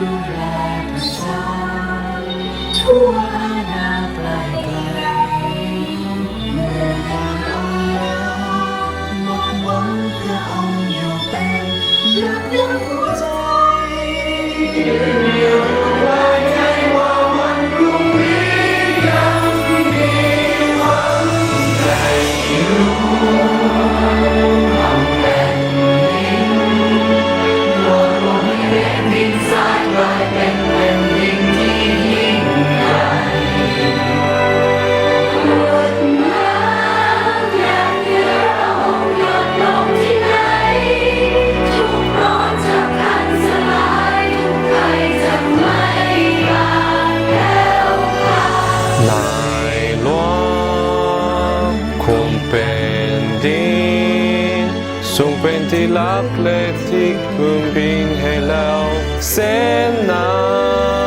ดูแลประชาทั่วอาณาไกลไกลเมื่อยามอ่หมดวังเธอองอยู่เป็นลึกลึกหัวใจ ทรงเป็นที่รักและที่พึ่งพิงให้แล้วเส้นนา